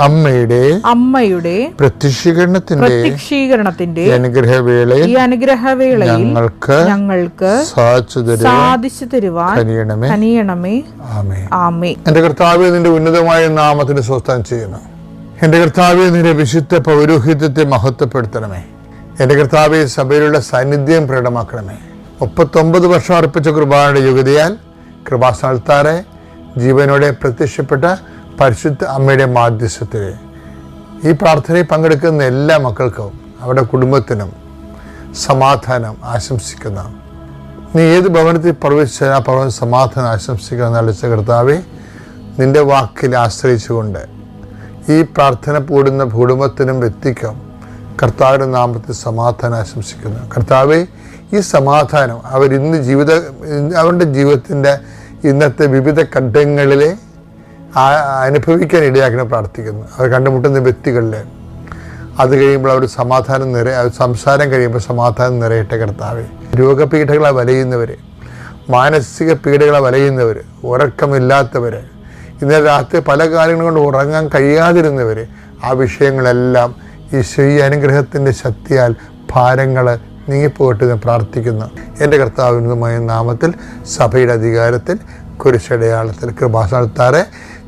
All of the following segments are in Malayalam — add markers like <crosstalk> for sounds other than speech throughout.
അമ്മയുടെ അമ്മയുടെ പ്രത്യക്ഷീകരണത്തിന്റെ പ്രത്യക്ഷീകരണത്തിന്റെ അനുഗ്രഹവേളയിൽ ഈ അനുഗ്രഹവേളയിൽ ഞങ്ങൾക്ക് ഞങ്ങൾക്ക് സാധിച്ചു തരുവാൻ കനിയണമേ. കനിയണമേ. ആമേ ആമേ എന്റെ കർത്താവ് നിന്റെ ഉന്നതമായ നാമത്തിന് സ്വസ്ഥം ചെയ്യുന്നു. എന്റെ കർത്താവെ നിന്റെ വിശുദ്ധ പൗരോഹിത്യത്തെ മഹത്വപ്പെടുത്തണമേ. എന്റെ കർത്താവെ സഭയിലുള്ള സാന്നിധ്യം പ്രകടമാക്കണമേ. മുപ്പത്തൊമ്പത് വർഷം അർപ്പിച്ച കുർബാനയുടെ യോഗ്യതയാൽ കൃപാസ്ഥാനത്താറെ ജീവനോടെ പ്രത്യക്ഷപ്പെട്ട പരിശുദ്ധ അമ്മയുടെ മാധ്യസ്ഥത്തിൽ ഈ പ്രാർത്ഥനയിൽ പങ്കെടുക്കുന്ന എല്ലാ മക്കൾക്കും അവരുടെ കുടുംബത്തിനും സമാധാനം ആശംസിക്കുന്ന നീ ഏത് ഭവനത്തിൽ പ്രവേശിച്ചാൽ ആ ഭവനം സമാധാനം ആശംസിക്കുന്ന നളിച്ച കർത്താവെ നിന്റെ വാക്കിൽ ആശ്രയിച്ചുകൊണ്ട് ഈ പ്രാർത്ഥന കൂടുന്ന കുടുംബത്തിനും വ്യക്തിക്കും കർത്താവിന്റെ നാമത്തിൽ സമാധാനം ആശംസിക്കുന്നു. കർത്താവെ ഈ സമാധാനം അവർ ഇന്ന് ജീവിത അവരുടെ ജീവിതത്തിന്റെ ഇന്നത്തെ വിവിധ ഘട്ടങ്ങളിലെ അനുഭവിക്കാൻ ഇടയാക്കണം പ്രാർത്ഥിക്കുന്നു. അവർ കണ്ടുമുട്ടുന്ന വ്യക്തികളിൽ അത് കഴിയുമ്പോൾ അവർ സമാധാനം നിറ സംസാരം കഴിയുമ്പോൾ സമാധാനം നിറയട്ടെ കർത്താവെ. രോഗപീഠകളെ വലയുന്നവർ മാനസിക പീഡകളെ വലയുന്നവർ ഉറക്കമില്ലാത്തവർ ഇന്നലെ രാത്രി പല കാര്യങ്ങൾ കൊണ്ട് ഉറങ്ങാൻ കഴിയാതിരുന്നവർ ആ വിഷയങ്ങളെല്ലാം ഈ ശ്രീ അനുഗ്രഹത്തിന്റെ ശക്തിയാൽ ഭാരങ്ങൾ നീങ്ങിപ്പോകട്ടെ എന്ന് പ്രാർത്ഥിക്കുന്നു. എന്റെ കർത്താവിനുമായ നാമത്തിൽ സഭയുടെ അധികാരത്തിൽ കുരിശടയാളത്തിൽ കൃപാസനത്താറെ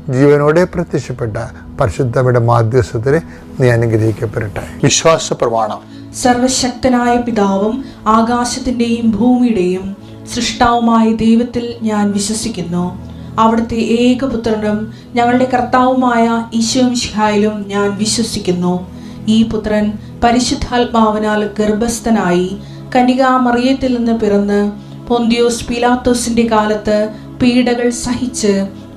ജീവനോടെ പ്രത്യക്ഷപ്പെട്ട പരിശുദ്ധയുടെ മാധ്യസ്ഥത്തിന് നീ അനുഗ്രഹിക്കപ്പെടട്ടെ. വിശ്വാസ പ്രമാണം സർവശക്തനായ പിതാവും ആകാശത്തിന്റെയും ഭൂമിയുടെയും സൃഷ്ടാവുമായ ദൈവത്തിൽ ഞാൻ വിശ്വസിക്കുന്നു. അവിടുത്തെ ഏകപുത്രനും ഞങ്ങളുടെ കർത്താവുമായ ഈശോമിഷിഹായിലും ഞാൻ വിശ്വസിക്കുന്നു. ഈ പുത്രൻ പരിശുദ്ധാത്മാവിനാൽ ഗർഭസ്ഥനായി കനികാമറിയത്തിൽ നിന്ന് പിറന്ന് പൊന്തിയോസ് പിലാത്തോസിന്റെ കാലത്ത് പീഡകൾ സഹിച്ച്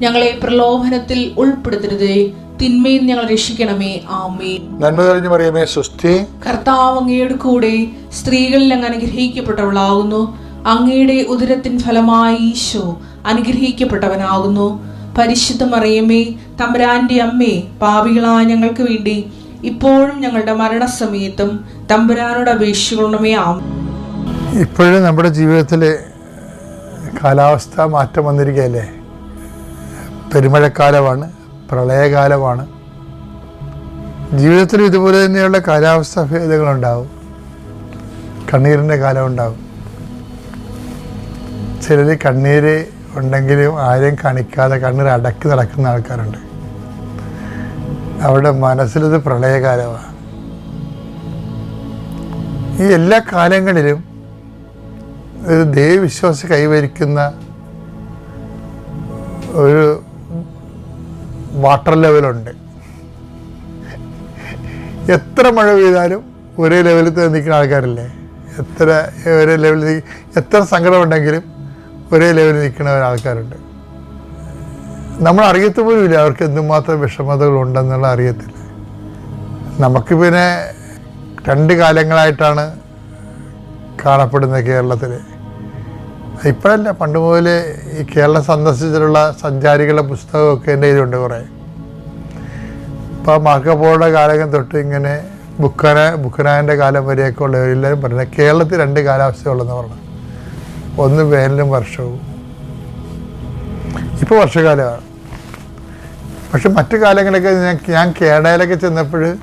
ഞങ്ങളെ പ്രലോഭനത്തിൽ ഉൾപ്പെടുത്തരുതേ. തിന്മയിൽ ഞങ്ങൾ രക്ഷിക്കണമേ. ആമേ നന്മ തെളിഞ്ഞു പറയുമേ സുസ്ഥി കർത്താവ് അങ്ങയുടെ കൂടെ സ്ത്രീകളിൽ അങ്ങ് അനുഗ്രഹിക്കപ്പെട്ടവളാകുന്നു. അങ്ങയുടെ ഉദരത്തിൻ ഫലമായി ഈശോ അനുഗ്രഹിക്കപ്പെട്ടവനാകുന്നു. പരിശുദ്ധ മറിയമ്മേ തമ്പുരാന്റെ അമ്മേ പാപികളായ ഞങ്ങൾക്ക് വേണ്ടി ഇപ്പോഴും ഞങ്ങളുടെ മരണസമയത്തും തമ്പുരാനോട് അപേക്ഷിക്കണമേ. ആം ഇപ്പോഴും നമ്മുടെ ജീവിതത്തിൽ കാലാവസ്ഥ മാറ്റം വന്നിരിക്കുകയല്ലേ? പെരുമഴക്കാലമാണ് പ്രളയകാലമാണ്. ജീവിതത്തിൽ ഇതുപോലെ തന്നെയുള്ള കാലാവസ്ഥ ഭേദങ്ങളുണ്ടാവും. കണ്ണീരിന്റെ കാലം ഉണ്ടാവും ചിലർ കണ്ണീര് ഉണ്ടെങ്കിലും ആരെയും കാണിക്കാതെ കണ്ണീർ അടക്കി നടക്കുന്ന ആൾക്കാരുണ്ട്. അവരുടെ മനസ്സിലത് പ്രളയകാലമാണ്. ഈ എല്ലാ കാലങ്ങളിലും ഒരു ദൈവവിശ്വാസി കൈവരിക്കുന്ന ഒരു വാട്ടർ ലെവലുണ്ട്. എത്ര മഴ പെയ്താലും ഒരേ ലെവലിൽ തന്നെ നിൽക്കുന്ന ആൾക്കാരില്ലേ? എത്ര ഒരേ ലെവലിൽ എത്ര സങ്കടമുണ്ടെങ്കിലും ഒരേ ലെവലിൽ നിൽക്കുന്ന ആൾക്കാരുണ്ട് നമ്മൾ അറിയത്ത് പോലുമില്ല അവർക്ക് എന്തുമാത്രം വിഷമതകൾ ഉണ്ടെന്നുള്ള അറിയത്തില്ല. നമുക്ക് പിന്നെ രണ്ട് കാലങ്ങളായിട്ടാണ് കാണപ്പെടുന്നത് കേരളത്തിൽ ഇപ്പോഴല്ല പണ്ട് മുതൽ ഈ കേരളം സന്ദർശിച്ചിട്ടുള്ള സഞ്ചാരികളുടെ പുസ്തകമൊക്കെ എന്റെ കയ്യിലുണ്ട് കുറേ. ഇപ്പോൾ മാർക്കപ്പോളുടെ കാലം തൊട്ട് ഇങ്ങനെ ബുക്കന ബുക്കനായന്റെ കാലം വരെയൊക്കെ ഉള്ള എല്ലാവരും പറഞ്ഞത് കേരളത്തിൽ രണ്ട് കാലാവസ്ഥയുള്ളതെന്ന് പറഞ്ഞു ഒന്ന് വേനലും വർഷവും. ഇപ്പോൾ വർഷകാലമാണ്. പക്ഷെ മറ്റു കാലങ്ങളൊക്കെ ഞാൻ ഞാൻ കേരളയിലൊക്കെ ചെന്നപ്പോൾ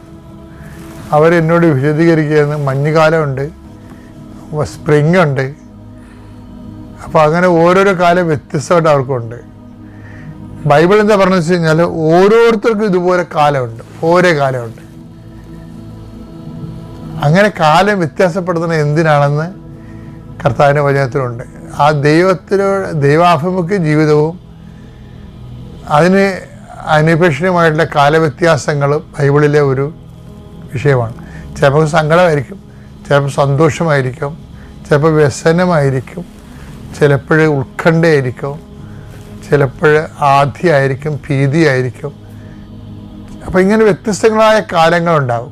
അവരെന്നോട് വിശദീകരിക്കുകയായിരുന്നു മഞ്ഞുകാലമുണ്ട് സ്പ്രിങ് ഉണ്ട് അപ്പോൾ അങ്ങനെ ഓരോരോ കാലം വ്യത്യസ്തമായിട്ട് അവർക്കുണ്ട്. ബൈബിൾ എന്താ പറഞ്ഞു വെച്ച് കഴിഞ്ഞാൽ ഓരോരുത്തർക്കും ഇതുപോലെ കാലമുണ്ട്. ഓരോ കാലമുണ്ട്. അങ്ങനെ കാലം വ്യത്യാസപ്പെടുത്തുന്നത് എന്തിനാണെന്ന് കർത്താവിന്റെ വചനത്തിലുണ്ട്. ആ ദൈവത്തിലൂടെ ദൈവാഭിമുഖ്യ ജീവിതവും അതിന് അനിപേക്ഷണീയമായിട്ടുള്ള കാലവ്യത്യാസങ്ങളും ബൈബിളിലെ ഒരു വിഷയമാണ്. ചിലപ്പോൾ സങ്കടമായിരിക്കും ചിലപ്പോൾ സന്തോഷമായിരിക്കും ചിലപ്പോൾ വ്യസനമായിരിക്കും. ചിലപ്പോൾ ഉത്കണ്ഠയായിരിക്കും ചിലപ്പോൾ ആധിയായിരിക്കും ഭീതിയായിരിക്കും. അപ്പോൾ ഇങ്ങനെ വ്യത്യസ്തങ്ങളായ കാലങ്ങളുണ്ടാവും.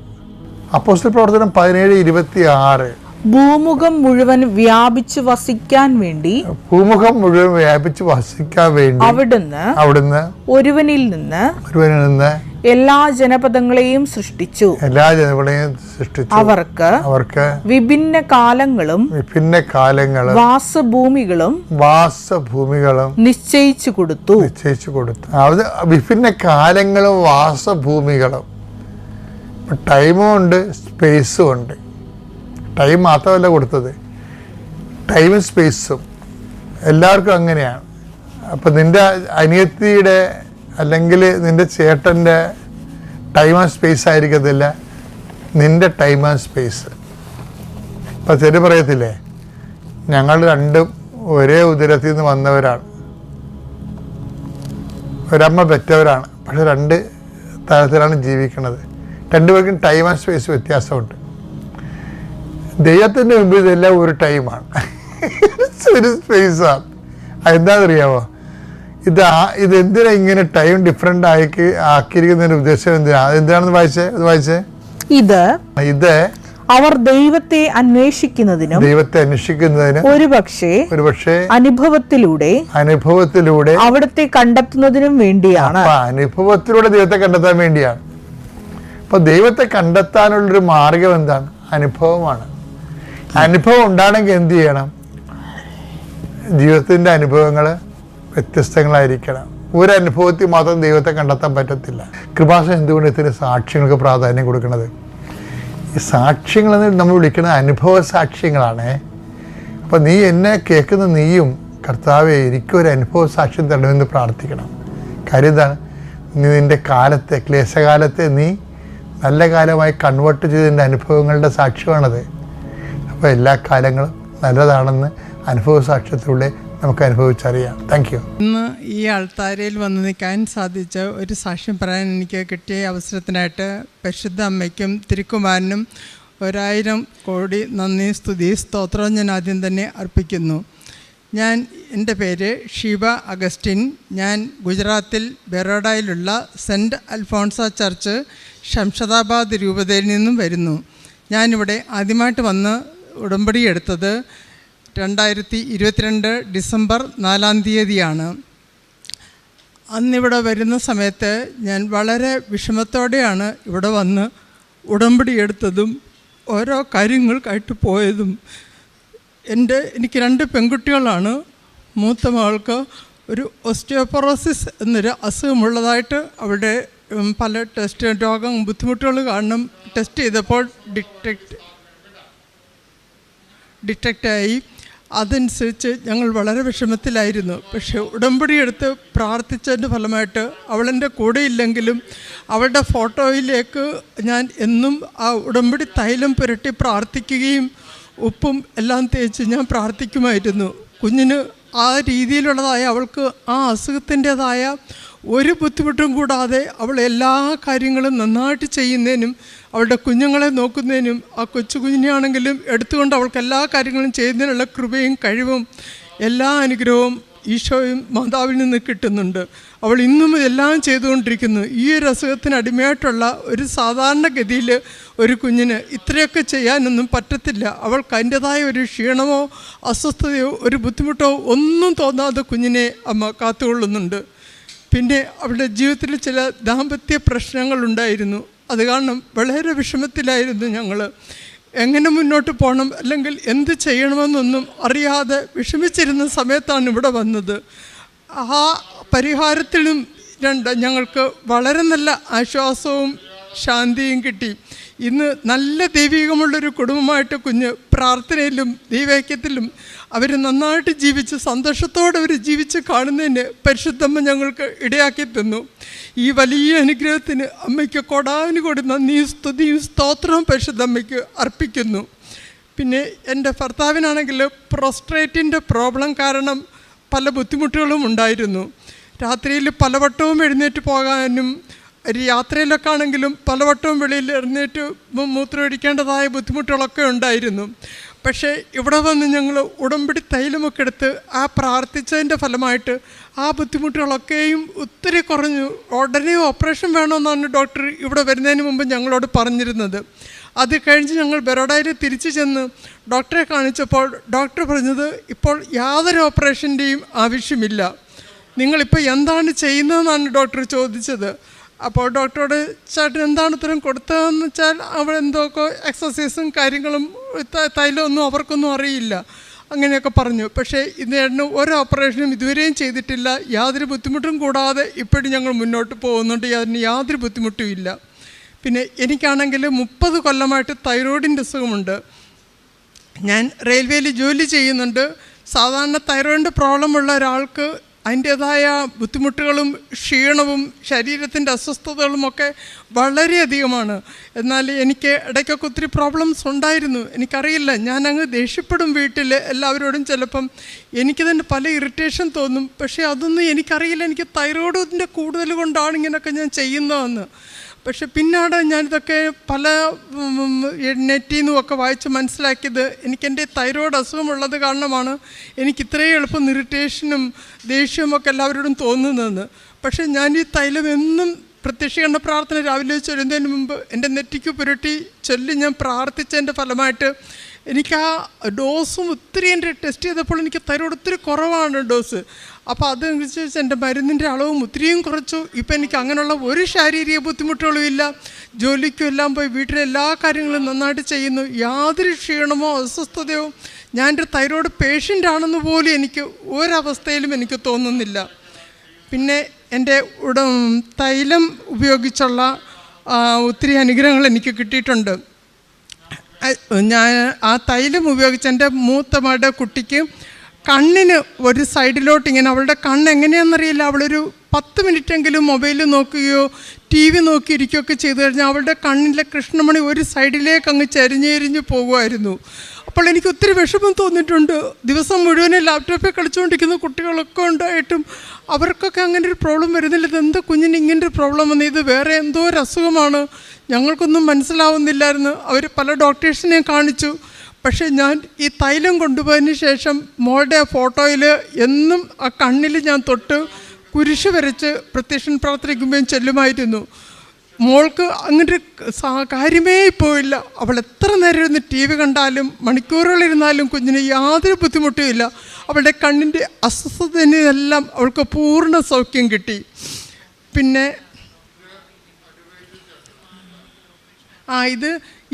അപ്പോസ്റ്റൽ പ്രവർത്തനം പതിനേഴ് ഇരുപത്തി ആറ് ഭൂമുഖം മുഴുവൻ വ്യാപിച്ചു വസിക്കാൻ വേണ്ടി ഭൂമുഖം മുഴുവൻ വ്യാപിച്ച് വസിക്കാൻ വേണ്ടി അവിടുന്ന് അവിടുന്ന് ഒരുവനിൽ നിന്ന് ഒരുവനിൽ നിന്ന് എല്ലാ ജനപദങ്ങളെയും സൃഷ്ടിച്ചു. എല്ലാ ജനപദങ്ങളെയും സൃഷ്ടിച്ചു. അവർക്ക് അവർക്ക് വിഭിന്ന കാലങ്ങളും വിഭിന്ന കാലങ്ങളും വാസഭൂമികളും വാസഭൂമികളും നിശ്ചയിച്ചു കൊടുത്തു. നിശ്ചയിച്ചു കൊടുത്തു. അത് വിഭിന്ന കാലങ്ങളും വാസഭൂമികളും. ടൈമും ഉണ്ട് സ്പേസും ഉണ്ട്. ടൈം മാത്രമല്ല കൊടുത്തത്. ടൈമും സ്പേസും. എല്ലാവർക്കും അങ്ങനെയാണ്. അപ്പം നിന്റെ അനിയത്തിയുടെ അല്ലെങ്കിൽ നിന്റെ ചേട്ടന്റെ ടൈം ആൻഡ് സ്പേസ് ആയിരിക്കത്തില്ല. നിന്റെ ടൈം ആൻഡ് സ്പേസ് ഇപ്പം ശരി പറയത്തില്ലേ? ഞങ്ങൾ രണ്ടും ഒരേ ഉദരത്തിൽ നിന്ന് വന്നവരാണ്. ഒരമ്മ പെറ്റവരാണ്. പക്ഷെ രണ്ട് തരത്തിലാണ് ജീവിക്കുന്നത്. രണ്ടുപേർക്കും ടൈം ആൻഡ് സ്പേസ് വ്യത്യാസമുണ്ട്. ദൈവത്തിന്റെ മുമ്പിൽ ഇതെല്ലാം ഒരു ടൈമാണ് <laughs> ഒരു സ്പേസാണ് അതെന്താണെന്നറിയാമോ ഇത് ഇത് എന്തിനാ ഇങ്ങനെ ടൈം ഡിഫറെന്റ് ആക്കി ആക്കിയിരിക്കുന്നതിന്റെ ഉദ്ദേശം എന്തിനാ? എന്താണെന്ന് വായിച്ചേ? അത് വായിച്ചേ? ഇത് ഇത് അവർ ദൈവത്തെ അന്വേഷിക്കുന്നതിനും ദൈവത്തെ അന്വേഷിക്കുന്നതിന് ഒരുപക്ഷെ ഒരുപക്ഷെ അനുഭവത്തിലൂടെ അനുഭവത്തിലൂടെ അവിടത്തെ കണ്ടെത്തുന്നതിനും വേണ്ടിയാണ്. അനുഭവത്തിലൂടെ ദൈവത്തെ കണ്ടെത്താൻ വേണ്ടിയാണ്. അപ്പൊ ദൈവത്തെ കണ്ടെത്താനുള്ള ഒരു മാർഗം എന്താണ്? അനുഭവമാണ്. അനുഭവം ഉണ്ടാണെങ്കിൽ എന്ത് ചെയ്യണം? ജീവിതത്തിന്റെ അനുഭവങ്ങൾ വ്യത്യസ്തങ്ങളായിരിക്കണം. ഒരു അനുഭവത്തിൽ മാത്രം ദൈവത്തെ കണ്ടെത്താൻ പറ്റത്തില്ല. കൃപാസം എന്തുകൊണ്ട് ഇത്തിന് സാക്ഷ്യങ്ങൾക്ക് പ്രാധാന്യം കൊടുക്കുന്നത്? ഈ സാക്ഷ്യങ്ങളെന്ന് നമ്മൾ വിളിക്കുന്നത് അനുഭവ സാക്ഷ്യങ്ങളാണേ. അപ്പം നീ എന്നെ കേൾക്കുന്ന നീയും കർത്താവെ എനിക്കൊരു അനുഭവ സാക്ഷ്യം തരണമെന്ന് പ്രാർത്ഥിക്കണം. കാര്യം എന്താണ്? നീ നിന്റെ കാലത്തെ ക്ലേശകാലത്തെ നീ നല്ല കാലമായി കൺവേർട്ട് ചെയ്തതിന്റെ അനുഭവങ്ങളുടെ സാക്ഷ്യമാണത്. അപ്പോൾ എല്ലാ കാലങ്ങളും നല്ലതാണെന്ന് അനുഭവ സാക്ഷ്യത്തിലൂടെ നമുക്ക് അനുഭവിച്ചറിയാം. താങ്ക് യു ഇന്ന് ഈ ആൾത്താരയിൽ വന്ന് നിൽക്കാൻ സാധിച്ച ഒരു സാക്ഷ്യം പറയാൻ എനിക്ക് കിട്ടിയ അവസരത്തിനായിട്ട് പരിശുദ്ധ അമ്മയ്ക്കും തിരുക്കുമാരനും ഒരായിരം കോടി നന്ദി സ്തുതി സ്തോത്രം ഞാൻ ആദ്യം തന്നെ അർപ്പിക്കുന്നു. ഞാൻ എന്റെ പേര് ഷീബ അഗസ്റ്റിൻ. ഞാൻ ഗുജറാത്തിൽ ബെറോഡയിലുള്ള സെന്റ് അൽഫോൺസ ചർച്ച് ശംഷദാബാദ് രൂപതയിൽ നിന്നും വരുന്നു. ഞാനിവിടെ ആദ്യമായിട്ട് വന്ന് ഉടമ്പടി എടുത്തത് രണ്ടായിരത്തി ഇരുപത്തിരണ്ട് ഡിസംബർ നാലാം തീയതിയാണ്. അന്നിവിടെ വരുന്ന സമയത്ത് ഞാൻ വളരെ വിഷമത്തോടെയാണ് ഇവിടെ വന്ന് ഉടമ്പടി എടുത്തതും ഓരോ കാര്യങ്ങൾ കാര്യങ്ങൾക്കായിട്ട് പോയതും. എന്റെ എനിക്ക് രണ്ട് പെൺകുട്ടികളാണ്. മൂത്ത മകൾക്ക് ഒരു ഓസ്റ്റിയോപൊറോസിസ് എന്നൊരു അസുഖമുള്ളതായിട്ട് അവിടെ പല ടെസ്റ്റ് രോഗം ബുദ്ധിമുട്ടുകൾ കാരണം ടെസ്റ്റ് ചെയ്തപ്പോൾ ഡിറ്റക്റ്റ് ഡിറ്റക്റ്റായി. അതനുസരിച്ച് ഞങ്ങൾ വളരെ വിഷമത്തിലായിരുന്നു. പക്ഷേ ഉടമ്പടി എടുത്ത് പ്രാർത്ഥിച്ചതിന്റെ ഫലമായിട്ട് അവളെന്റെ കൂടെ ഇല്ലെങ്കിലും അവളുടെ ഫോട്ടോയിലേക്ക് ഞാൻ എന്നും ആ ഉടമ്പടി തൈലം പുരട്ടി പ്രാർത്ഥിക്കുകയും ഉപ്പും എല്ലാം തേച്ച് ഞാൻ പ്രാർത്ഥിക്കുമായിരുന്നു. കുഞ്ഞിന് ആ രീതിയിലുള്ളതായ അവൾക്ക് ആ അസുഖത്തിന്റെതായ ഒരു ബുദ്ധിമുട്ടും കൂടാതെ അവൾ എല്ലാ കാര്യങ്ങളും നന്നായിട്ട് ചെയ്യുന്നതിനും അവളുടെ കുഞ്ഞുങ്ങളെ നോക്കുന്നതിനും ആ കൊച്ചു കുഞ്ഞിനെയാണെങ്കിലും എടുത്തുകൊണ്ട് അവൾക്ക് എല്ലാ കാര്യങ്ങളും ചെയ്യുന്നതിനുള്ള കൃപയും കഴിവും എല്ലാ അനുഗ്രഹവും ഈശോയും മാതാവിൽ നിന്ന് കിട്ടുന്നുണ്ട്. അവൾ ഇന്നും എല്ലാം ചെയ്തുകൊണ്ടിരിക്കുന്നു. ഈ ഒരു അസുഖത്തിന് അടിമയായിട്ടുള്ള ഒരു സാധാരണഗതിയിൽ ഒരു കുഞ്ഞിന് ഇത്രയൊക്കെ ചെയ്യാനൊന്നും പറ്റത്തില്ല. അവൾക്ക് അതിന്റെതായ ഒരു ക്ഷീണമോ അസ്വസ്ഥതയോ ഒരു ബുദ്ധിമുട്ടോ ഒന്നും തോന്നാതെ കുഞ്ഞിനെ അമ്മ കാത്തുകൊള്ളുന്നുണ്ട്. പിന്നെ അവളുടെ ജീവിതത്തിൽ ചില ദാമ്പത്യ പ്രശ്നങ്ങളുണ്ടായിരുന്നു അത് കാരണം വളരെ വിഷമത്തിലായിരുന്നു ഞങ്ങൾ. എങ്ങനെ മുന്നോട്ട് പോകണം അല്ലെങ്കിൽ എന്ത് ചെയ്യണമെന്നൊന്നും അറിയാതെ വിഷമിച്ചിരുന്ന സമയത്താണ് ഇവിടെ വന്നത്. ആ പരിഹാരത്തിലും രണ്ട് ഞങ്ങൾക്ക് വളരെ നല്ല ആശ്വാസവും ശാന്തിയും കിട്ടി. ഇന്ന് നല്ല ദൈവികമുള്ളൊരു കുടുംബമായിട്ട് കുഞ്ഞ് പ്രാർത്ഥനയിലും ദൈവൈക്യത്തിലും അവർ നന്നായിട്ട് ജീവിച്ച് സന്തോഷത്തോടെ അവർ ജീവിച്ച് കാണുന്നതിന് പരിശുദ്ധമ്മ ഞങ്ങൾക്ക് ഇടയാക്കി തന്നു. ഈ വലിയ അനുഗ്രഹത്തിന് അമ്മയ്ക്ക് കൊടാവിന് കൂടി നന്ദിയും സ്തുതിയും സ്തോത്രവും പരിശുദ്ധമ്മയ്ക്ക് അർപ്പിക്കുന്നു. പിന്നെ എന്റെ ഭർത്താവിനാണെങ്കിൽ പ്രോസ്ട്രേറ്റിന്റെ പ്രോബ്ലം കാരണം പല ബുദ്ധിമുട്ടുകളും ഉണ്ടായിരുന്നു. രാത്രിയിൽ പലവട്ടവും എഴുന്നേറ്റ് പോകാനും യാത്രയിലൊക്കെ ആണെങ്കിലും പലവട്ടവും വെളിയിൽ എഴുന്നേറ്റ് മൂത്രമൊഴിക്കേണ്ടതായ ബുദ്ധിമുട്ടുകളൊക്കെ ഉണ്ടായിരുന്നു. പക്ഷേ ഇവിടെ വന്ന് ഞങ്ങൾ ഉടമ്പടി തൈലമൊക്കെ എടുത്ത് ആ പ്രാർത്ഥിച്ചതിന്റെ ഫലമായിട്ട് ആ ബുദ്ധിമുട്ടുകളൊക്കെയും ഒത്തിരി കുറഞ്ഞു. ഉടനെ ഓപ്പറേഷൻ വേണമെന്നാണ് ഡോക്ടർ ഇവിടെ വരുന്നതിന് മുമ്പ് ഞങ്ങളോട് പറഞ്ഞിരുന്നത്. അത് കഴിഞ്ഞ് ഞങ്ങൾ ബറോഡയിൽ തിരിച്ചു ചെന്ന് ഡോക്ടറെ കാണിച്ചപ്പോൾ ഡോക്ടർ പറഞ്ഞത് ഇപ്പോൾ യാതൊരു ഓപ്പറേഷന്റെയും ആവശ്യമില്ല. നിങ്ങളിപ്പോൾ എന്താണ് ചെയ്യുന്നതെന്നാണ് ഡോക്ടർ ചോദിച്ചത്. അപ്പോൾ ഡോക്ടറോട് ചേട്ടൻ എന്താണ് ഉത്തരം കൊടുത്തതെന്ന് വെച്ചാൽ അവിടെ എന്തൊക്കെ എക്സസൈസും കാര്യങ്ങളും തൈലമൊന്നും അവർക്കൊന്നും അറിയില്ല. അങ്ങനെയൊക്കെ പറഞ്ഞു. പക്ഷേ ഇതിന് ഒരു ഓപ്പറേഷനും ഇതുവരെയും ചെയ്തിട്ടില്ല. യാതൊരു ബുദ്ധിമുട്ടും കൂടാതെ ഇപ്പോഴും ഞങ്ങൾ മുന്നോട്ട് പോകുന്നുണ്ട്. അതിന് യാതൊരു ബുദ്ധിമുട്ടും ഇല്ല. പിന്നെ എനിക്കാണെങ്കിൽ മുപ്പത് കൊല്ലമായിട്ട് തൈറോയിഡിന്റെ അസുഖമുണ്ട്. ഞാൻ റെയിൽവേയിൽ ജോലി ചെയ്യുന്നുണ്ട്. സാധാരണ തൈറോയിഡ് പ്രോബ്ലം ഉള്ള ഒരാൾക്ക് അതിന്റേതായ ബുദ്ധിമുട്ടുകളും ക്ഷീണവും ശരീരത്തിന്റെ അസ്വസ്ഥതകളുമൊക്കെ വളരെയധികമാണ്. എന്നാൽ എനിക്ക് ഇടയ്ക്കൊക്കെ ഒത്തിരി പ്രോബ്ലംസ് ഉണ്ടായിരുന്നു. എനിക്കറിയില്ല. ഞാൻ അങ്ങ് ദേഷ്യപ്പെടും വീട്ടിൽ എല്ലാവരോടും ചിലപ്പം. എനിക്ക് തന്നെ പല ഇറിറ്റേഷൻ തോന്നും. പക്ഷേ അതൊന്നും എനിക്കറിയില്ല. എനിക്ക് തൈറോയിഡിന്റെ കൂടുതൽ കൊണ്ടാണ് ഇങ്ങനെയൊക്കെ ഞാൻ ചെയ്യുന്നതെന്ന്. പക്ഷെ പിന്നീട് ഞാനിതൊക്കെ പല നെറ്റിൽ നിന്നും ഒക്കെ വായിച്ച് മനസ്സിലാക്കിയത് എനിക്കെന്റെ തൈറോയ്ഡ് അസുഖമുള്ളത് കാരണമാണ് എനിക്ക് ഇത്രയും എളുപ്പം ഇറിറ്റേഷനും ദേഷ്യവും ഒക്കെ എല്ലാവരോടും തോന്നുന്നതെന്ന്. പക്ഷേ ഞാൻ ഈ തൈലം എന്നും പ്രത്യക്ഷീകരണ പ്രാർത്ഥന രാവിലെ ചൊല്ലുന്നതിന് മുമ്പ് എന്റെ നെറ്റിക്ക് പുരട്ടി ചൊല്ലി ഞാൻ പ്രാർത്ഥിച്ചതിന്റെ ഫലമായിട്ട് എനിക്ക് ആ ഡോസും ഒത്തിരി എന്റെ ടെസ്റ്റ് ചെയ്തപ്പോൾ എനിക്ക് തൈറോയ്ഡ് ഒത്തിരി കുറവാണ് ഡോസ്. അപ്പോൾ അതനുസരിച്ച് എന്റെ മരുന്നിന്റെ അളവും ഒത്തിരിയും കുറച്ചു. ഇപ്പം എനിക്ക് അങ്ങനെയുള്ള ഒരു ശാരീരിക ബുദ്ധിമുട്ടുകളും ഇല്ല. ജോലിക്കും എല്ലാം പോയി വീട്ടിലെ എല്ലാ കാര്യങ്ങളും നന്നായിട്ട് ചെയ്യുന്നു. യാതൊരു ക്ഷീണമോ അസ്വസ്ഥതയോ ഞാൻ എന്റെ തൈറോയ്ഡ് പേഷ്യന്റ് ആണെന്ന് പോലും എനിക്ക് ഒരവസ്ഥയിലും എനിക്ക് തോന്നുന്നില്ല. പിന്നെ എന്റെ ഉട തൈലം ഉപയോഗിച്ചുള്ള ഒത്തിരി അനുഗ്രഹങ്ങൾ എനിക്ക് കിട്ടിയിട്ടുണ്ട്. ഞാൻ ആ തൈലം ഉപയോഗിച്ച് എന്റെ മൂത്ത മകളുടെ കുട്ടിക്ക് കണ്ണിന് ഒരു സൈഡിലോട്ട് ഇങ്ങനെ അവളുടെ കണ്ണ് എങ്ങനെയാണെന്നറിയില്ല. അവളൊരു പത്ത് മിനിറ്റെങ്കിലും മൊബൈൽ നോക്കുകയോ ടി വി നോക്കിയിരിക്കുകയൊക്കെ ചെയ്തു കഴിഞ്ഞാൽ അവളുടെ കണ്ണിലെ കൃഷ്ണമണി ഒരു സൈഡിലേക്ക് അങ്ങ് ചരിഞ്ഞെരിഞ്ഞ് പോകുമായിരുന്നു. അപ്പോൾ എനിക്ക് ഒത്തിരി വിഷമം തോന്നിയിട്ടുണ്ട്. ദിവസം മുഴുവനും ലാപ്ടോപ്പിൽ കളിച്ചുകൊണ്ടിരിക്കുന്ന കുട്ടികളൊക്കെ ഉണ്ടായിട്ടും അവർക്കൊക്കെ അങ്ങനെ ഒരു പ്രോബ്ലം വരുന്നില്ല. ഇത് എന്താ കുഞ്ഞിന് ഇങ്ങനെ ഒരു പ്രോബ്ലം വന്നത് ഇത് വേറെ എന്തോ ഒരു അസുഖമാണ്. ഞങ്ങൾക്കൊന്നും മനസ്സിലാവുന്നില്ലായിരുന്നു. അവർ പല ഡോക്ടേഴ്സിനെയും കാണിച്ചു. പക്ഷേ ഞാൻ ഈ തൈലം കൊണ്ടുപോയതിന് ശേഷം മോളുടെ ഫോട്ടോയിൽ എന്നും ആ കണ്ണിൽ ഞാൻ തൊട്ട് കുരിശ് വരച്ച് പ്രത്യക്ഷൻ പ്രാർത്ഥിക്കുമ്പോഴും ചെല്ലുമായിരുന്നു. മോൾക്ക് അങ്ങനൊരു കാര്യമേ പോയില്ല അവൾ എത്ര നേരം ഇരുന്ന് ടി വി കണ്ടാലും മണിക്കൂറുകളിരുന്നാലും കുഞ്ഞിന് യാതൊരു ബുദ്ധിമുട്ടും ഇല്ല. അവളുടെ കണ്ണിന്റെ അസ്വസ്ഥതയെല്ലാം അവൾക്ക് പൂർണ സൗഖ്യം കിട്ടി. പിന്നെ ആ ഇത്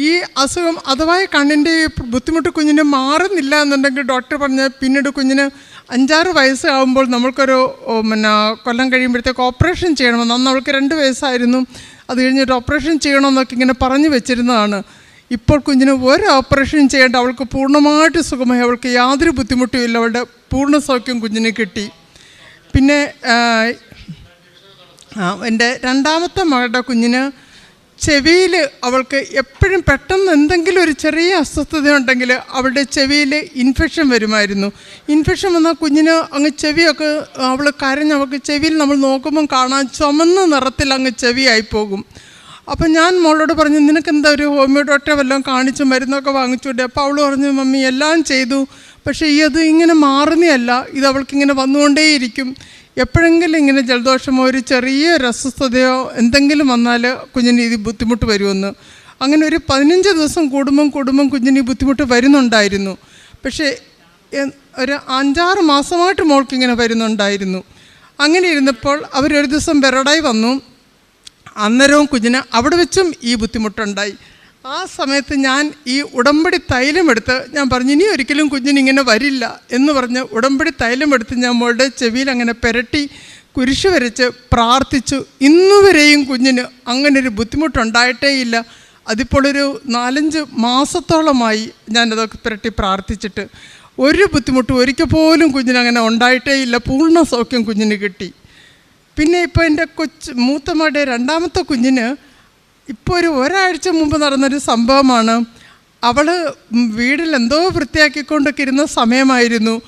ഈ അസുഖം അഥവാ കണ്ണിന്റെ ബുദ്ധിമുട്ട് കുഞ്ഞിന് മാറുന്നില്ല എന്നുണ്ടെങ്കിൽ ഡോക്ടർ പറഞ്ഞ പിന്നീട് കുഞ്ഞിന് അഞ്ചാറ് വയസ്സാകുമ്പോൾ നമ്മൾക്കൊരു പിന്നെ കൊല്ലം കഴിയുമ്പോഴത്തേക്ക് ഓപ്പറേഷൻ ചെയ്യണമെന്ന്. അന്ന് അവൾക്ക് രണ്ട് വയസ്സായിരുന്നു. അത് കഴിഞ്ഞിട്ട് ഓപ്പറേഷൻ ചെയ്യണമെന്നൊക്കെ ഇങ്ങനെ പറഞ്ഞു വെച്ചിരുന്നതാണ്. ഇപ്പോൾ കുഞ്ഞിന് ഒരു ഓപ്പറേഷൻ ചെയ്യേണ്ട അവൾക്ക് പൂർണമായിട്ട് സുഖമായി. അവൾക്ക് യാതൊരു ബുദ്ധിമുട്ടും ഇല്ല. അവളുടെ പൂർണ സൗഖ്യം കുഞ്ഞിന് കിട്ടി. പിന്നെ എന്റെ രണ്ടാമത്തെ മകളുടെ കുഞ്ഞിന് ചെവിയിൽ അവൾക്ക് എപ്പോഴും പെട്ടെന്ന് എന്തെങ്കിലും ഒരു ചെറിയ അസ്വസ്ഥത ഉണ്ടെങ്കിൽ അവളുടെ ചെവിയിൽ ഇൻഫെക്ഷൻ വരുമായിരുന്നു. ഇൻഫെക്ഷൻ വന്നാൽ കുഞ്ഞിന് അങ്ങ് ചെവിയൊക്കെ അവൾ കരഞ്ഞ് അവൾക്ക് ചെവിയിൽ നമ്മൾ നോക്കുമ്പം കാണാൻ ചുമന്ന നിറത്തിൽ അങ്ങ് ചെവിയായി പോകും. അപ്പം ഞാൻ മോളോട് പറഞ്ഞു നിനക്ക് എന്താ ഒരു ഹോമിയോ ഡോക്ടറെ വല്ലതും കാണിച്ചു മരുന്നൊക്കെ വാങ്ങിച്ചുകൊണ്ട് അപ്പോൾ അവൾ പറഞ്ഞു മമ്മി എല്ലാം ചെയ്തു. പക്ഷേ ഈ അത് ഇങ്ങനെ മാറുന്നതല്ല. ഇത് അവൾക്കിങ്ങനെ വന്നുകൊണ്ടേയിരിക്കും. എപ്പോഴെങ്കിലും ഇങ്ങനെ ജലദോഷമോ ഒരു ചെറിയ അസ്വസ്ഥതയോ എന്തെങ്കിലും വന്നാൽ കുഞ്ഞിന് ഇത് ബുദ്ധിമുട്ട് വരുമെന്ന്. അങ്ങനെ ഒരു പതിനഞ്ച് ദിവസം കൂടുമ്പം കൂടുമ്പം കുഞ്ഞിന് ബുദ്ധിമുട്ട് വരുന്നുണ്ടായിരുന്നു. പക്ഷേ ഒരു അഞ്ചാറ് മാസമായിട്ട് മോൾക്ക് ഇങ്ങനെ വരുന്നുണ്ടായിരുന്നു. അങ്ങനെ ഇരുന്നപ്പോൾ അവരൊരു ദിവസം വെറടായി വന്നു. അന്നേരവും കുഞ്ഞിന് അവിടെ വെച്ചും ഈ ബുദ്ധിമുട്ടുണ്ടായി. ആ സമയത്ത് ഞാൻ ഈ ഉടമ്പടി തൈലം എടുത്ത് ഞാൻ പറഞ്ഞു ഇനി ഒരിക്കലും കുഞ്ഞിന് ഇങ്ങനെ വരില്ല എന്ന് പറഞ്ഞ് ഉടമ്പടി തൈലം എടുത്ത് ഞാൻ മോളുടെ ചെവിയിൽ അങ്ങനെ പെരട്ടി കുരിശ് വരച്ച് പ്രാർത്ഥിച്ചു. ഇന്നുവരെയും കുഞ്ഞിന് അങ്ങനൊരു ബുദ്ധിമുട്ടുണ്ടായിട്ടേ ഇല്ല അതിപ്പോൾ ഒരു നാലഞ്ച് മാസത്തോളമായി ഞാനതൊക്കെ പുരട്ടി പ്രാർത്ഥിച്ചിട്ട്. ഒരു ബുദ്ധിമുട്ടും ഒരിക്കൽ പോലും കുഞ്ഞിന് അങ്ങനെ ഉണ്ടായിട്ടേ ഇല്ല പൂർണ സൗഖ്യം കുഞ്ഞിന് കിട്ടി. പിന്നെ ഇപ്പോൾ എന്റെ കൊച്ച് മൂത്തമ്മയുടെ രണ്ടാമത്തെ കുഞ്ഞിന് ഇപ്പോൾ ഒരു ഒരാഴ്ച മുമ്പ് നടന്നൊരു സംഭവമാണ്. അവൾ വീട്ടിൽ എന്തോ വൃത്തിയാക്കിക്കൊണ്ടൊക്കെ ഇരുന്ന സമയമായിരുന്നു.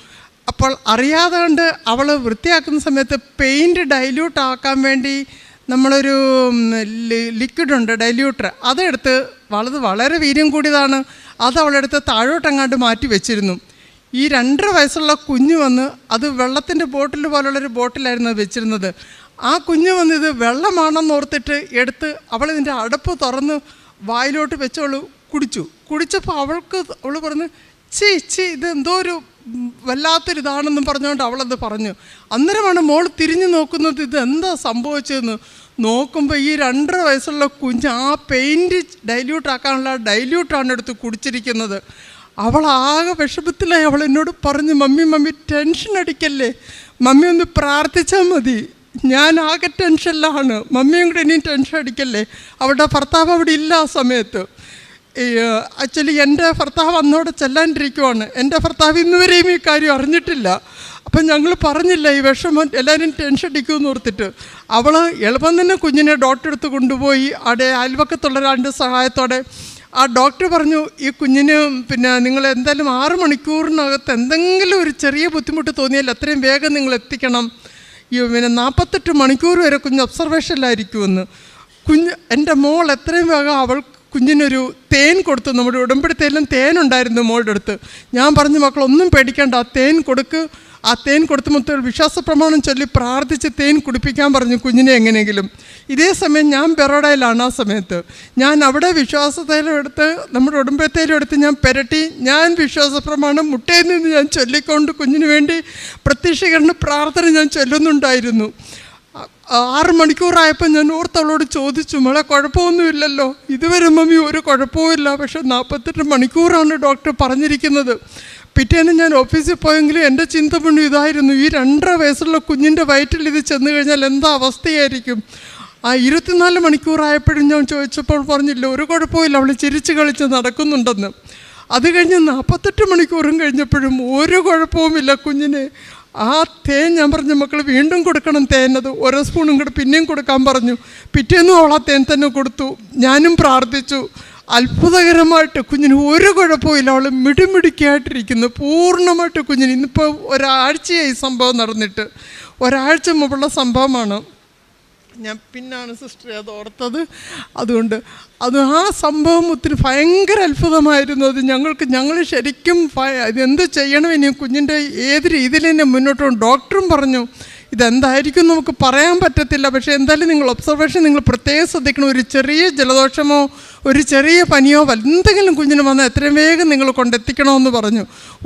അപ്പോൾ അറിയാതെ കൊണ്ട് അവൾ വൃത്തിയാക്കുന്ന സമയത്ത് പെയിന്റ് ഡൈല്യൂട്ട് ആക്കാൻ വേണ്ടി നമ്മളൊരു ലിക്വിഡ് ഉണ്ട് ഡൈല്യൂട്ടർ അതെടുത്ത് വളത് വളരെ വീര്യം കൂടിയതാണ്. അത് അവളെടുത്ത് താഴോട്ടങ്ങാണ്ട് മാറ്റി വെച്ചിരുന്നു. ഈ രണ്ടര വയസ്സുള്ള കുഞ്ഞ് വന്ന് അത് വെള്ളത്തിന്റെ ബോട്ടിൽ പോലുള്ളൊരു ബോട്ടിലായിരുന്നു വെച്ചിരുന്നത്. ആ കുഞ്ഞ് വന്നിത് വെള്ളമാണെന്ന് ഓർത്തിട്ട് എടുത്ത് അവളിതിന്റെ അടപ്പ് തുറന്ന് വായിലോട്ട് വെച്ചവൾ കുടിച്ചു. കുടിച്ചപ്പോൾ അവൾക്ക് അവൾ പറഞ്ഞ് ചീ ചീ ഇത് എന്തോ ഒരു വല്ലാത്തൊരിതാണെന്നും പറഞ്ഞുകൊണ്ട് അവളത് പറഞ്ഞു. അന്നേരമാണ് മോൾ തിരിഞ്ഞു നോക്കുന്നത് ഇത് എന്താ സംഭവിച്ചതെന്ന്. നോക്കുമ്പോൾ ഈ രണ്ടര വയസ്സുള്ള കുഞ്ഞ് ആ പെയിന്റ് ഡൈല്യൂട്ട് ആക്കാനുള്ള ഡൈല്യൂട്ടാണ് എടുത്ത് കുടിച്ചിരിക്കുന്നത്. അവൾ ആകെ വിഷമത്തിലായി. അവൾ എന്നോട് പറഞ്ഞു മമ്മി മമ്മി ടെൻഷൻ അടിക്കല്ലേ. മമ്മി ഒന്ന് പ്രാർത്ഥിച്ചാൽ മതി. ഞാൻ ആകെ ടെൻഷനിലാണ്. മമ്മിയും കൂടെ ഇനിയും ടെൻഷൻ അടിക്കല്ലേ? അവളുടെ ഭർത്താവ് അവിടെ ഇല്ല ആ സമയത്ത്. ആക്ച്വലി എന്റെ ഭർത്താവ് അന്നോടെ ചെല്ലാണ്ടിരിക്കുവാണ്. എന്റെ ഭർത്താവ് ഇന്നുവരെയും ഈ കാര്യം അറിഞ്ഞിട്ടില്ല. അപ്പം ഞങ്ങൾ പറഞ്ഞില്ല ഈ വിഷമം എല്ലാവരും ടെൻഷൻ അടിക്കുമെന്ന് ഓർത്തിട്ട്. അവൾ എളുപ്പം തന്നെ കുഞ്ഞിനെ ഡോക്ടറെ എടുത്ത് കൊണ്ടുപോയി അവിടെ അയൽവക്കത്തുള്ള രണ്ട് സഹായത്തോടെ. ആ ഡോക്ടർ പറഞ്ഞു ഈ കുഞ്ഞിന് പിന്നെ നിങ്ങൾ എന്തായാലും ആറ് മണിക്കൂറിനകത്ത് എന്തെങ്കിലും ഒരു ചെറിയ ബുദ്ധിമുട്ട് തോന്നിയാൽ അത്രയും വേഗം നിങ്ങൾ എത്തിക്കണം. പിന്നെ നാൽപ്പത്തെട്ട് മണിക്കൂർ വരെ കുഞ്ഞ് ഒബ്സർവേഷനിലായിരിക്കുമെന്ന് കുഞ്ഞ് എന്റെ മോൾ എത്രയും വേഗം അവൾ കുഞ്ഞിനൊരു തേൻ കൊടുത്തു. നമ്മുടെ ഉടമ്പടിത്തേലും തേനുണ്ടായിരുന്നു മോളുടെ അടുത്ത്. ഞാൻ പറഞ്ഞു മക്കളൊന്നും പേടിക്കേണ്ട. ആ തേൻ കൊടുക്ക്. ആ തേൻ കൊടുത്ത് വിശ്വാസപ്രമാണം വിശ്വാസ പ്രമാണം ചൊല്ലി പ്രാർത്ഥിച്ച് തേൻ കുടിപ്പിക്കാൻ പറഞ്ഞു കുഞ്ഞിനെ എങ്ങനെയെങ്കിലും. ഇതേ സമയം ഞാൻ ബെറോഡയിലാണ് ആ സമയത്ത്. ഞാൻ അവിടെ വിശ്വാസത്തേലും എടുത്ത് നമ്മുടെ ഉടുമ്പത്തേലും എടുത്ത് ഞാൻ പെരട്ടി ഞാൻ വിശ്വാസ പ്രമാണം മുട്ടയിൽ നിന്ന് ഞാൻ ചൊല്ലിക്കൊണ്ട് കുഞ്ഞിന് വേണ്ടി പ്രത്യക്ഷീകരണ പ്രാർത്ഥന ഞാൻ ചൊല്ലുന്നുണ്ടായിരുന്നു. ആറ് മണിക്കൂറായപ്പോൾ ഞാൻ ഓർത്തവളോട് ചോദിച്ചു മോളെ കുഴപ്പമൊന്നുമില്ലല്ലോ. ഇതുവരെ മമ്മി ഒരു കുഴപ്പവുമില്ല. പക്ഷെ നാൽപ്പത്തെട്ട് മണിക്കൂറാണ് ഡോക്ടർ പറഞ്ഞിരിക്കുന്നത്. പിറ്റേന്ന് ഞാൻ ഓഫീസിൽ പോയെങ്കിലും എന്റെ ചിന്ത മുഴുവൻ ഇതായിരുന്നു. ഈ രണ്ടര വയസ്സുള്ള കുഞ്ഞിന്റെ വയറ്റിൽ ഇത് ചെന്ന് കഴിഞ്ഞാൽ എന്താ അവസ്ഥയായിരിക്കും? ആ ഇരുപത്തിനാല് മണിക്കൂറായപ്പോഴും ഞാൻ ചോദിച്ചപ്പോൾ പറഞ്ഞില്ല ഒരു കുഴപ്പമില്ല അവൾ ചിരിച്ച് കളിച്ച് നടക്കുന്നുണ്ടെന്ന്. അത് കഴിഞ്ഞ് നാൽപ്പത്തെട്ട് മണിക്കൂറും കഴിഞ്ഞപ്പോഴും ഒരു കുഴപ്പവുമില്ല കുഞ്ഞിന്. ആ തേൻ ഞാൻ പറഞ്ഞു മക്കൾ വീണ്ടും കൊടുക്കണം തേനത് ഓരോ സ്പൂണും കൂടെ പിന്നെയും കൊടുക്കാൻ പറഞ്ഞു. പിറ്റേന്നും അവൾ ആ തേൻ തന്നെ കൊടുത്തു. ഞാനും പ്രാർത്ഥിച്ചു. അത്ഭുതകരമായിട്ട് കുഞ്ഞിന് ഒരു കുഴപ്പമില്ല അവൾ മിടിമിടിക്കായിട്ടിരിക്കുന്നു പൂർണമായിട്ട് കുഞ്ഞിന് ഇന്നിപ്പോൾ ഒരാഴ്ചയായി സംഭവം നടന്നിട്ട്. ഒരാഴ്ച മുമ്പുള്ള സംഭവമാണ്. ഞാൻ പിന്നാണ് സിസ്റ്റർ അത് ഓർത്തത്. അതുകൊണ്ട് അത് ആ സംഭവം ഒത്തിരി ഭയങ്കര അത്ഭുതമായിരുന്നു. അത് ഞങ്ങൾക്ക് ഞങ്ങൾ ശരിക്കും എന്ത് ഇതെന്ത് ചെയ്യണം ഇനി കുഞ്ഞിന്റെ ഏത് രീതിയിൽ തന്നെ മുന്നോട്ട് ഡോക്ടറും പറഞ്ഞു ഇതെന്തായിരിക്കും നമുക്ക് പറയാൻ പറ്റത്തില്ല. പക്ഷേ എന്തായാലും നിങ്ങൾ ഒബ്സർവേഷൻ നിങ്ങൾ പ്രത്യേകം ശ്രദ്ധിക്കണം. ഒരു ചെറിയ ജലദോഷമോ ഒരു ചെറിയ പനിയോ എന്തെങ്കിലും കുഞ്ഞിന് വന്നാൽ എത്രയും വേഗം നിങ്ങൾ കൊണ്ടെത്തിക്കണമെന്ന് പറഞ്ഞു.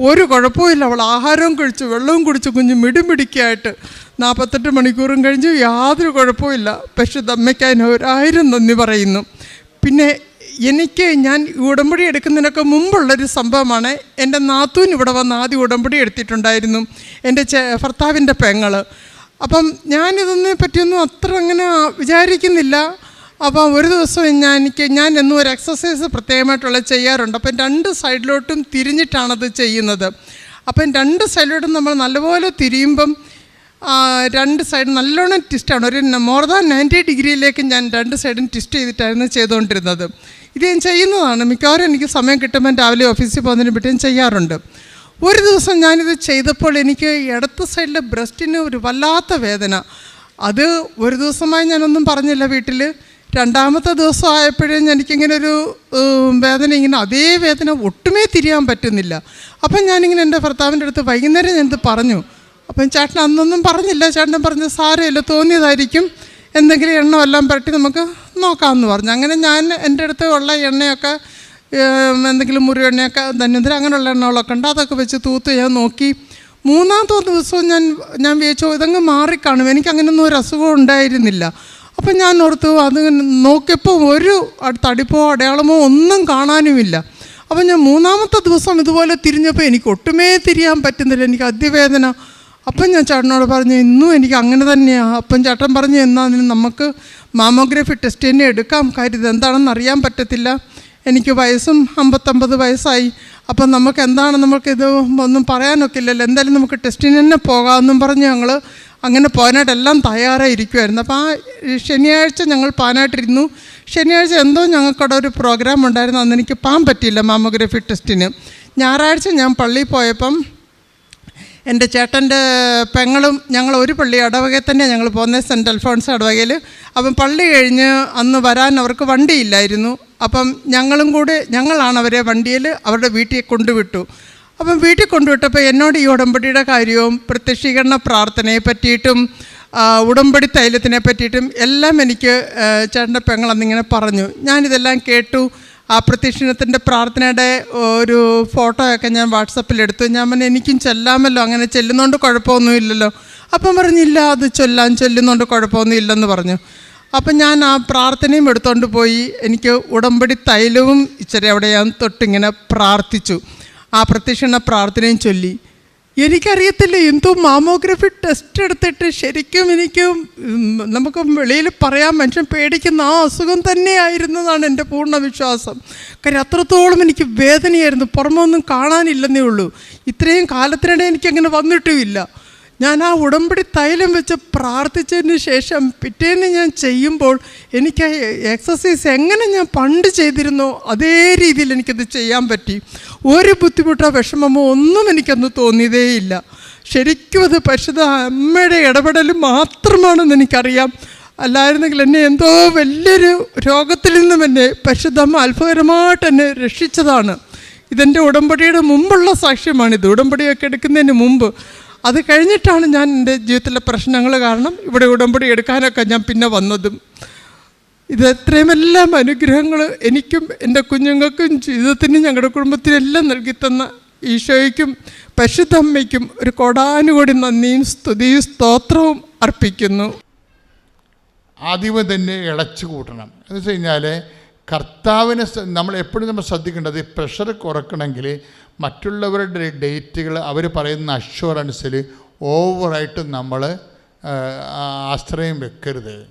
ഒരു കുഴപ്പമില്ല അവൾ ആഹാരവും കഴിച്ചു വെള്ളവും കുടിച്ച് കുഞ്ഞ് മിടിമിടിക്കായിട്ട് നാൽപ്പത്തെട്ട് മണിക്കൂറും കഴിഞ്ഞു. യാതൊരു കുഴപ്പമില്ല പക്ഷെ ദമ്മയ്ക്കാൻ ഒരായിരം നന്ദി പറയുന്നു. പിന്നെ എനിക്ക് ഞാൻ ഉടമ്പടി എടുക്കുന്നതിനൊക്കെ മുമ്പുള്ളൊരു സംഭവമാണ്. എന്റെ നാത്തൂൻ ഇവിടെ വന്ന് ആദ്യം ഉടമ്പടി എടുത്തിട്ടുണ്ടായിരുന്നു. എന്റെ ഭർത്താവിന്റെ പെങ്ങൾ അപ്പം ഞാനിതൊന്നിനെ പറ്റിയൊന്നും അത്ര അങ്ങനെ വിചാരിക്കുന്നില്ല. അപ്പം ഒരു ദിവസം ഞാൻ എനിക്ക് ഞാൻ എന്നും ഒരു എക്സസൈസ് പ്രത്യേകമായിട്ടുള്ള ചെയ്യാറുണ്ട്. അപ്പം രണ്ട് സൈഡിലോട്ടും തിരിഞ്ഞിട്ടാണത് ചെയ്യുന്നത്. അപ്പം രണ്ട് സൈഡിലോട്ടും നമ്മൾ നല്ലപോലെ തിരിയുമ്പം രണ്ട് സൈഡ് നല്ലോണം ട്വിസ്റ്റാണ് ഒരു മോർ ദാൻ നയന്റി ഡിഗ്രിയിലേക്ക് ഞാൻ രണ്ട് സൈഡും ട്വിസ്റ്റ് ചെയ്തിട്ടായിരുന്നു ചെയ്തുകൊണ്ടിരുന്നത്. ഇത് ഞാൻ ചെയ്യുന്നതാണ്. മിക്കവാറും എനിക്ക് സമയം കിട്ടുമ്പോൾ രാവിലെ ഓഫീസിൽ പോകുന്നതിന് ഞാൻ ചെയ്യാറുണ്ട്. ഒരു ദിവസം ഞാനിത് ചെയ്തപ്പോൾ എനിക്ക് ഇടത്ത് സൈഡിലെ ബ്രസ്റ്റിന് ഒരു വല്ലാത്ത വേദന. അത് ഒരു ദിവസമായി ഞാനൊന്നും പറഞ്ഞില്ല വീട്ടിൽ. രണ്ടാമത്തെ ദിവസം ആയപ്പോഴും എനിക്കിങ്ങനെ ഒരു വേദന ഇങ്ങനെ അതേ വേദന ഒട്ടുമേ തിരിയാൻ പറ്റുന്നില്ല. അപ്പം ഞാനിങ്ങനെ എന്റെ ഭർത്താവിന്റെ അടുത്ത് വൈകുന്നേരം ഞാനിത് പറഞ്ഞു. അപ്പം ചേട്ടൻ അന്നൊന്നും പറഞ്ഞില്ല. ചേട്ടൻ പറഞ്ഞു സാരമില്ല തോന്നിയതായിരിക്കും. എന്തെങ്കിലും എണ്ണമെല്ലാം പരട്ടി നമുക്ക് നോക്കാമെന്ന് പറഞ്ഞു. അങ്ങനെ ഞാൻ എന്റെ അടുത്ത് ഉള്ള എണ്ണയൊക്കെ എന്തെങ്കിലും മുറി എണ്ണയൊക്കെ ധന്വന്തരം അങ്ങനെയുള്ള എണ്ണകളൊക്കെ ഉണ്ട്. അതൊക്കെ വെച്ച് തൂത്ത് ഞാൻ നോക്കി. മൂന്നാമത്തെ ദിവസവും ഞാൻ ഞാൻ വിചാരിച്ചു ഇതങ്ങ് മാറിക്കാണും. എനിക്ക് അങ്ങനെയൊന്നും ഒരു അസുഖം ഉണ്ടായിരുന്നില്ല. അപ്പം ഞാൻ ഓർത്തു അത് നോക്കിയപ്പോൾ ഒരു തടിപ്പോ അടയാളമോ ഒന്നും കാണാനുമില്ല. അപ്പം ഞാൻ മൂന്നാമത്തെ ദിവസം ഇതുപോലെ തിരിഞ്ഞപ്പോൾ എനിക്ക് ഒട്ടുമേ തിരിയാൻ പറ്റുന്നില്ല. എനിക്ക് അതിവേദന. അപ്പം ഞാൻ ചേട്ടനോട് പറഞ്ഞു ഇന്നും എനിക്ക് അങ്ങനെ തന്നെയാണ് അപ്പം ചേട്ടൻ പറഞ്ഞു എന്നാൽ നമുക്ക് മാമോഗ്രഫി ടെസ്റ്റ് തന്നെ എടുക്കാം. കാര്യം ഇതെന്താണെന്ന് അറിയാൻ പറ്റത്തില്ല. എനിക്ക് വയസ്സും അമ്പത്തൊമ്പത് വയസ്സായി. അപ്പം നമുക്ക് എന്താണ് നമുക്കിത് ഒന്നും പറയാനൊക്കില്ലല്ലോ. എന്തായാലും നമുക്ക് ടെസ്റ്റിന് തന്നെ പോകാമെന്നും പറഞ്ഞ് ഞങ്ങൾ അങ്ങനെ പോകാനായിട്ട് എല്ലാം തയ്യാറായിരിക്കുമായിരുന്നു അപ്പോൾ ആ ശനിയാഴ്ച ഞങ്ങൾ പാനായിട്ടിരുന്നു ശനിയാഴ്ച എന്തോ ഞങ്ങൾക്കവിടെ ഒരു പ്രോഗ്രാം ഉണ്ടായിരുന്നു. അന്ന് എനിക്ക് പോകാൻ പറ്റിയില്ല മാമോഗ്രഫി ടെസ്റ്റിന്. ഞായറാഴ്ച ഞാൻ പള്ളിയിൽ പോയപ്പം എന്റെ ചേട്ടന്റെ പെങ്ങളും ഞങ്ങൾ ഒരു പള്ളി ഇടവകയിൽ തന്നെ ഞങ്ങൾ പോകുന്നത്. സെന്റ് അൽഫോൺസ് ഇടവകയിൽ അപ്പം പള്ളി കഴിഞ്ഞ് അന്ന് വരാൻ അവർക്ക് വണ്ടിയില്ലായിരുന്നു. അപ്പം ഞങ്ങളും കൂടെ ഞങ്ങളാണ് അവരെ വണ്ടിയിൽ അവരുടെ വീട്ടിൽ കൊണ്ടുവിട്ടു. അപ്പം വീട്ടിൽ കൊണ്ടുവിട്ടപ്പോൾ എന്നോട് ഈ ഉടമ്പടിയുടെ കാര്യവും പ്രത്യക്ഷീകരണ പ്രാർത്ഥനയെ പറ്റിയിട്ടും ഉടമ്പടി തൈലത്തിനെ പറ്റിയിട്ടും എല്ലാം എനിക്ക് ചേട്ടന്റെ പെങ്ങൾ അന്നിങ്ങനെ പറഞ്ഞു. ഞാനിതെല്ലാം കേട്ടു. ആ പ്രത്യക്ഷീണത്തിന്റെ പ്രാർത്ഥനയുടെ ഒരു ഫോട്ടോയൊക്കെ ഞാൻ വാട്സപ്പിൽ എടുത്തു. ഞാൻ പറഞ്ഞു എനിക്കും ചെല്ലാമല്ലോ അങ്ങനെ ചെല്ലുന്നതുകൊണ്ട് കുഴപ്പമൊന്നുമില്ലല്ലോ. അപ്പം പറഞ്ഞില്ല അത് ചൊല്ലാൻ ചൊല്ലുന്നതുകൊണ്ട് കുഴപ്പമൊന്നും ഇല്ലെന്ന് പറഞ്ഞു. അപ്പം ഞാൻ ആ പ്രാർത്ഥനയും എടുത്തുകൊണ്ട് പോയി. എനിക്ക് ഉടമ്പടി തൈലവും ഇച്ചിരി അവിടെ ഞാൻ തൊട്ടിങ്ങനെ പ്രാർത്ഥിച്ചു. ആ പ്രത്യക്ഷണ പ്രാർത്ഥനയും ചൊല്ലി. എനിക്കറിയത്തില്ല എന്തോ മാമോഗ്രഫി ടെസ്റ്റ് എടുത്തിട്ട് ശരിക്കും എനിക്ക് നമുക്ക് വെളിയിൽ പറയാൻ മനുഷ്യൻ പേടിക്കുന്ന ആ അസുഖം തന്നെയായിരുന്നതാണ് എന്റെ പൂർണ വിശ്വാസം കാര്യം അത്രത്തോളം എനിക്ക് വേദനയായിരുന്നു. പുറമൊന്നും കാണാനില്ലെന്നേ ഉള്ളൂ. ഇത്രയും കാലത്തിനിടെ എനിക്കങ്ങനെ വന്നിട്ടുമില്ല. ഞാൻ ആ ഉടമ്പടി തൈലം വെച്ച് പ്രാർത്ഥിച്ചതിന് ശേഷം പിറ്റേന്ന് ഞാൻ ചെയ്യുമ്പോൾ എനിക്ക് എക്സസൈസ് എങ്ങനെ ഞാൻ പണ്ട് ചെയ്തിരുന്നോ അതേ രീതിയിൽ എനിക്കത് ചെയ്യാൻ പറ്റി. ഒരു ബുദ്ധിമുട്ടോ വിഷമമോ ഒന്നും എനിക്കന്ന് തോന്നിയതേയില്ല. ശരിക്കും അത് പരിശുദ്ധ അമ്മയുടെ ഇടപെടൽ മാത്രമാണെന്ന് എനിക്കറിയാം. അല്ലായിരുന്നെങ്കിൽ എന്നെ എന്തോ വലിയൊരു രോഗത്തിൽ നിന്നും എന്നെ പരിശുദ്ധമ്മ അത്ഭുതകരമായിട്ട് എന്നെ രക്ഷിച്ചതാണ്. ഇതെന്റെ ഉടമ്പടിയുടെ മുമ്പുള്ള സാക്ഷ്യമാണിത്. ഉടമ്പടിയൊക്കെ എടുക്കുന്നതിന് മുമ്പ് അത് കഴിഞ്ഞിട്ടാണ് ഞാൻ എന്റെ ജീവിതത്തിലെ പ്രശ്നങ്ങൾ കാരണം ഇവിടെ ഉടമ്പടി എടുക്കാനൊക്കെ ഞാൻ പിന്നെ വന്നതും. ഇത് എത്രയുമെല്ലാം അനുഗ്രഹങ്ങൾ എനിക്കും എന്റെ കുഞ്ഞുങ്ങൾക്കും ജീവിതത്തിനും ഞങ്ങളുടെ കുടുംബത്തിനും എല്ലാം നൽകി തന്ന ഈശോയ്ക്കും പരിശുദ്ധ അമ്മയ്ക്കും ഒരു കോടാനുകൂടി നന്ദിയും സ്തുതിയും സ്തോത്രവും അർപ്പിക്കുന്നു. ആദ്യമേ തന്നെ ഇളച്ചു കൂട്ടണം. എന്ന് വെച്ച് കഴിഞ്ഞാൽ കർത്താവിനെ നമ്മൾ എപ്പോഴും നമ്മൾ ശ്രദ്ധിക്കേണ്ടത് പ്രഷർ കുറക്കണമെങ്കിൽ മറ്റുള്ളവരുടെ ഡേറ്റുകൾ അവർ പറയുന്ന അഷ്വറൻസിൽ ഓവറായിട്ട് നമ്മൾ ആശ്രയം വെക്കരുത്.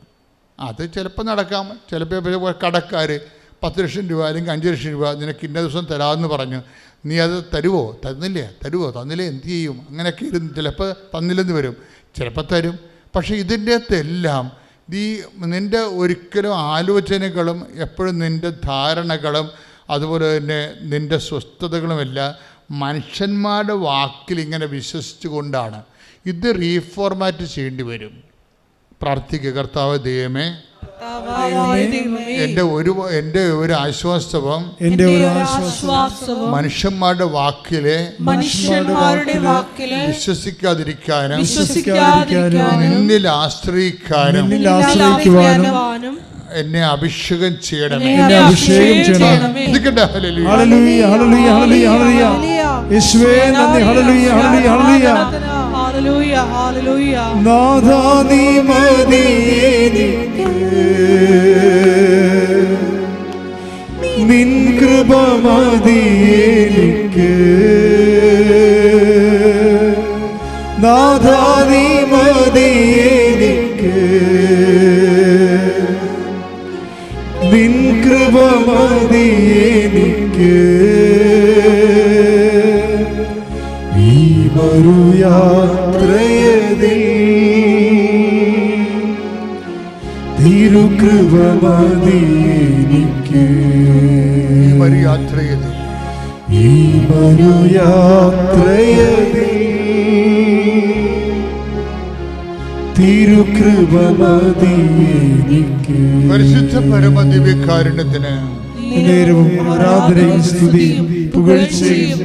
അത് ചിലപ്പോൾ നടക്കാം. ചിലപ്പോൾ കടക്കാർ പത്ത് ലക്ഷം രൂപ അല്ലെങ്കിൽ അഞ്ച് ലക്ഷം രൂപ നിനക്ക് ഇന്ന ദിവസം തരാമെന്ന് പറഞ്ഞു. നീ അത് തരുമോ തന്നില്ലേ? തരുമോ തന്നില്ലേ? എന്ത് ചെയ്യും? അങ്ങനെയൊക്കെ ഇരുന്ന് ചിലപ്പോൾ തന്നില്ലെന്ന് വരും. ചിലപ്പോൾ തരും. പക്ഷേ ഇതിന്റെ അകത്തെല്ലാം നീ നിന്റെ ഒരിക്കലും ആലോചനകളും എപ്പോഴും നിന്റെ ധാരണകളും അതുപോലെ തന്നെ നിന്റെ സ്വസ്ഥതകളുമെല്ലാം മനുഷ്യന്മാരുടെ വാക്കിൽ ഇങ്ങനെ വിശ്വസിച്ചു കൊണ്ടാണ് ഇത് റീഫോർമാറ്റ് ചെയ്യേണ്ടി വരും. പ്രാർത്ഥിക്കുക കർത്താവ് ദൈവമേ എന്റെ ഒരു എന്റെ ഒരു ആശ്വാസവും എന്റെ ഒരു ആശ്വാസവും മനുഷ്യന്മാരുടെ വാക്കിലെ മനുഷ്യന്മാരുടെ വാക്കിലെ വിശ്വസിക്കാതിരിക്കാനും വിശ്വസിക്കാതിരിക്കാനും നിന്നിൽ ആശ്രയിക്കാനും നിന്നിൽ ആശ്രയിക്കുവാനും എന്നെ അഭിഷേകം ചെയ്യണമേ. എന്നെ അഭിഷേകം ചെയ്യണം ഇരിക്കട്ടെ, hallelujah. Hallelujah hallelujah hallelujah hallelujah. യേശുവേ നന്ദി hallelujah hallelujah hallelujah hallelujah. Hallelujah നാഥാ നീ മതി. നിൻ കൃപ മതി എനിക്ക്. തിരുകൃപമതി എനിക്ക്. ഈ മരുയാത്രയിൽ. ഈ മനുയാത്രയതിൽ തിരുകൃപമതി എനിക്ക്. പരിശുദ്ധ പരമദിവ്യകാരുണ്യത്തിന് നേരവും ആരാധനയും സ്തുതിയും പുകഴ്ചയും